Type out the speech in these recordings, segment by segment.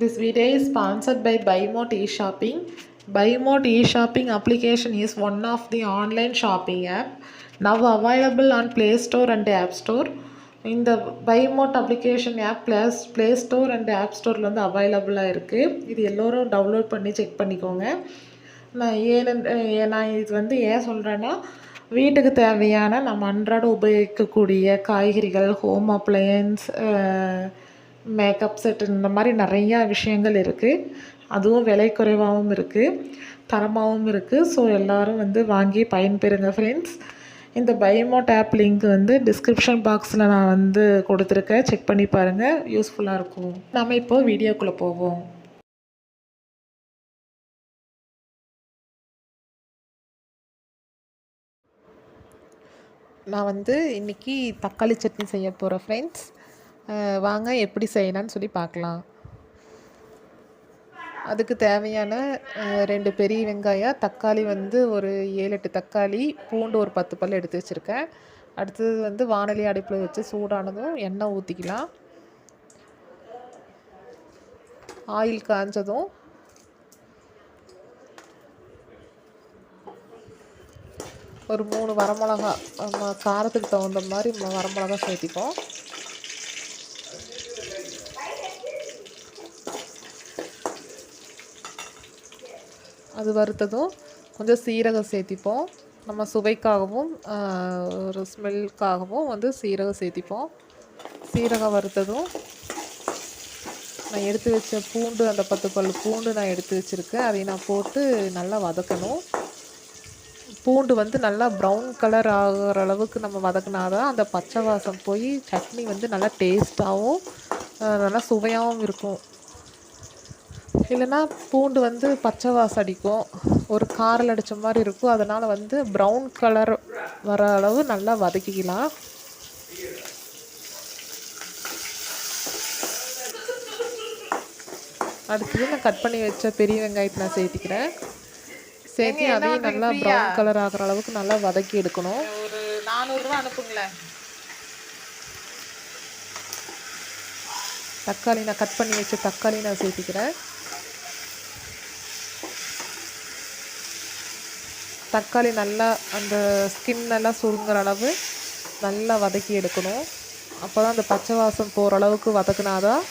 This video is sponsored by பைமோட் e shopping பைமோட் e-shopping application is one of the online shopping app now available on Play Store and App Store. இந்த பைமோட் application app plus play store and app ஸ்டோரில் வந்து அவைலபிளாக இருக்குது இது எல்லோரும் download பண்ணி செக் பண்ணிக்கோங்க. நான் ஏன்னு நான் இது வந்து ஏன் சொல்கிறேன்னா வீட்டுக்கு தேவையான நம்ம அன்றாட உபயோகிக்கக்கூடிய காய்கறிகள் ஹோம் அப்ளையன்ஸ் மேக்கப் செட் இந்த மாதிரி நிறையா விஷயங்கள் இருக்குது அதுவும் விலை குறைவாகவும் இருக்குது தரமாகவும் இருக்குது ஸோ எல்லோரும் வந்து வாங்கி பயன்பெறுங்க ஃப்ரெண்ட்ஸ் இந்த பயோமோட் ஆப் லிங்க் வந்து டிஸ்கிரிப்ஷன் பாக்ஸில் நான் வந்து கொடுத்துருக்கேன். செக் பண்ணி பாருங்கள் யூஸ்ஃபுல்லாக இருக்கும். நம்ம இப்போது வீடியோக்குள்ளே போவோம். நான் வந்து இன்றைக்கி தக்காளி சட்னி செய்ய போகிறேன் ஃப்ரெண்ட்ஸ் வாங்க எப்படி செய்யலான்னு சொல்லி பார்க்கலாம். அதுக்கு தேவையான ரெண்டு பெரிய வெங்காயம் தக்காளி வந்து ஒரு ஏழு எட்டு தக்காளி பூண்டு ஒரு பத்து பல் எடுத்து வச்சுருக்கேன். அடுத்தது வந்து வானொலி அடுப்பில் வச்சு சூடானதும் எண்ணெய் ஊற்றிக்கலாம் ஆயில் காஞ்சதும் ஒரு மூணு வரமிளகா நம்ம காரத்துக்கு தகுந்த மாதிரி வரமிளகா சேர்த்திப்போம். அது வறுத்ததும் கொஞ்சம் சீரகம் சேர்த்திப்போம். நம்ம சுவைக்காகவும் ஒரு ஸ்மெல்க்காகவும் வந்து சீரகம் சேர்த்திப்போம். சீரகம் வறுத்ததும் நான் எடுத்து வச்ச பூண்டு அந்த பத்து பல் பூண்டு நான் எடுத்து வச்சுருக்கேன். அதை நான் போட்டு நல்லா வதக்கணும். பூண்டு வந்து நல்லா ப்ரௌன் கலர் ஆகிற அளவுக்கு நம்ம வதக்கினா தான் அந்த பச்சை வாசம் போய் சட்னி வந்து நல்லா டேஸ்ட்டாகவும் நல்லா சுவையாகவும் இருக்கும். இல்லைன்னா பூண்டு வந்து பச்சை வாசம் அடிக்கும். ஒரு காரல் அடித்த மாதிரி இருக்கும். அதனால் வந்து ப்ரௌன் கலர் வர அளவு நல்லா வதக்கிக்கலாம். அடுத்தது நான் கட் பண்ணி வச்ச பெரிய வெங்காயத்தை நான் சேர்த்திக்கிறேன். சேர்த்து அதையும் நல்லா ப்ரௌன் கலர் ஆகிற அளவுக்கு நல்லா வதக்கி எடுக்கணும். ஒரு நானூறுரூவா அனுப்புங்களேன். தக்காளி நான் கட் பண்ணி வச்ச தக்காளி நான் சேர்த்திக்கிறேன். தக்காளி நல்லா அந்த ஸ்கின் எல்லாம் சுருங்குற அளவு நல்லா வதக்கி எடுக்கணும். அப்போ தான் அந்த பச்சை வாசம் போகிற அளவுக்கு வதக்குனாதான்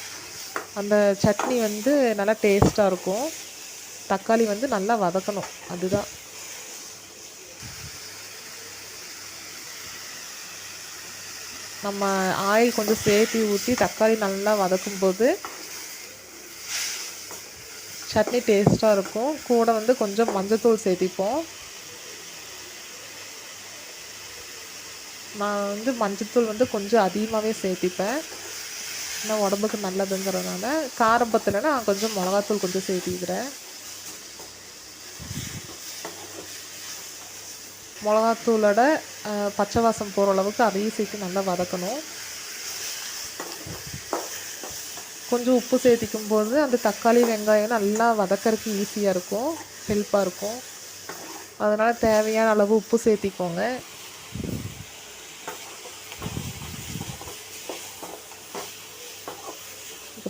அந்த சட்னி வந்து நல்லா டேஸ்ட்டாக இருக்கும். தக்காளி வந்து நல்லா வதக்கணும். அதுதான். நம்ம ஆயில் கொஞ்சம் சேர்த்து ஊற்றி தக்காளி நல்லா வதக்கும் போது சட்னி டேஸ்ட்டாக இருக்கும். கூட வந்து கொஞ்சம் மஞ்சத்தூள் சேர்த்திப்போம். நான் வந்து மஞ்சத்தூள் வந்து கொஞ்சம் அதிகமாகவே சேர்த்திப்பேன். ஏன்னா உடம்புக்கு நல்லதுங்கிறதுனால காரம் நான் கொஞ்சம் மிளகாத்தூள் கொஞ்சம் சேர்த்திக்கிறேன். மிளகாத்தூளோட பச்சை வாசம் போகிற அளவுக்கு அதையும் சேர்த்து நல்லா வதக்கணும். கொஞ்சம் உப்பு சேர்த்திக்கும் போது அந்த தக்காளி வெங்காயம் நல்லா வதக்கறதுக்கு ஈஸியாக இருக்கும் ஹெல்ப்பாக இருக்கும். அதனால் தேவையான அளவு உப்பு சேர்த்திக்கோங்க.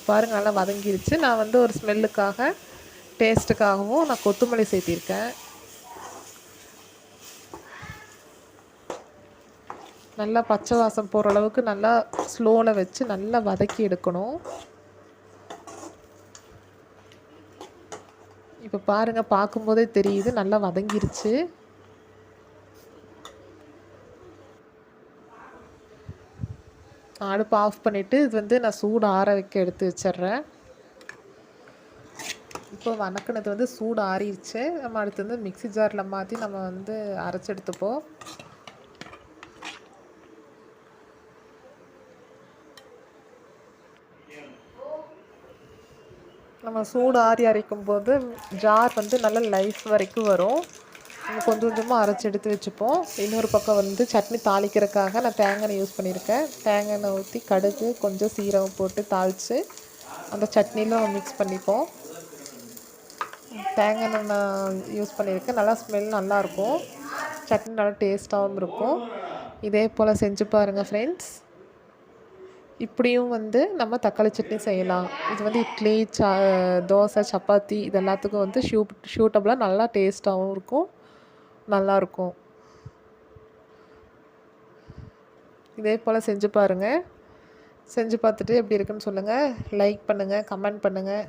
பாருங்கள் நல்லா வதங்கிருச்சு. நான் வந்து ஒரு ஸ்மெல்லுக்காக டேஸ்ட்டுக்காகவும் நான் கொத்தமல்லி சேர்த்திருக்கேன். நல்லா பச்சை வாசம் போகிற அளவுக்கு நல்லா ஸ்லோவில் வச்சு நல்லா வதக்கி எடுக்கணும். இப்போ பாருங்கள் பார்க்கும்போதே தெரியுது நல்லா வதங்கிருச்சு. அடுப்பு ஆஃப் பண்ணிவிட்டு இது வந்து நான் சூடு ஆற வைக்க எடுத்து வச்சிட்றேன். இப்போ வணக்கினது வந்து சூடு ஆறிடுச்சு. நம்ம அடுத்து வந்து மிக்சி ஜாரில் மாற்றி நம்ம வந்து அரைச்சி எடுத்துப்போம். நம்ம சூடு ஆறி அரைக்கும் போது ஜார் வந்து நல்ல லைஃப் வரைக்கும் வரும். கொஞ்சம் கொஞ்சமாக அரைச்சி எடுத்து வச்சுப்போம். இன்னொரு பக்கம் வந்து சட்னி தாளிக்கிறதுக்காக நான் தேங்காய் யூஸ் பண்ணியிருக்கேன். தேங்காய் ஊற்றி கடுகு கொஞ்சம் சீரகம் போட்டு தாளித்து அந்த சட்னியில் மிக்ஸ் பண்ணிப்போம். தேங்காய் நான் யூஸ் பண்ணியிருக்கேன். நல்லா ஸ்மெல் நல்லாயிருக்கும் சட்னி நல்லா டேஸ்ட்டாகவும் இருக்கும். இதே போல் செஞ்சு பாருங்கள் ஃப்ரெண்ட்ஸ் இப்படியும் வந்து நம்ம தக்காளி சட்னி செய்யலாம். இது வந்து இட்லி சா தோசை சப்பாத்தி இது எல்லாத்துக்கும் வந்து ஷூ ஷூட்டபுளாக நல்லா டேஸ்ட்டாகவும் இருக்கும். நல்லாயிருக்கும் இதே போல் செஞ்சு பாருங்கள் செஞ்சு பார்த்துட்டு எப்படி இருக்குன்னு சொல்லுங்கள் லைக் பண்ணுங்கள் கமெண்ட் பண்ணுங்கள்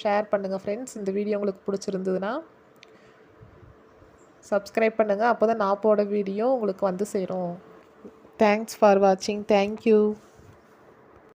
ஷேர் பண்ணுங்கள் ஃப்ரெண்ட்ஸ் இந்த வீடியோ உங்களுக்கு பிடிச்சிருந்ததுன்னா சப்ஸ்கிரைப் பண்ணுங்கள் அப்போ தான் நான் போட வீடியோ உங்களுக்கு வந்து சேரும். தேங்க்ஸ் ஃபார் வாட்சிங் தேங்க்யூ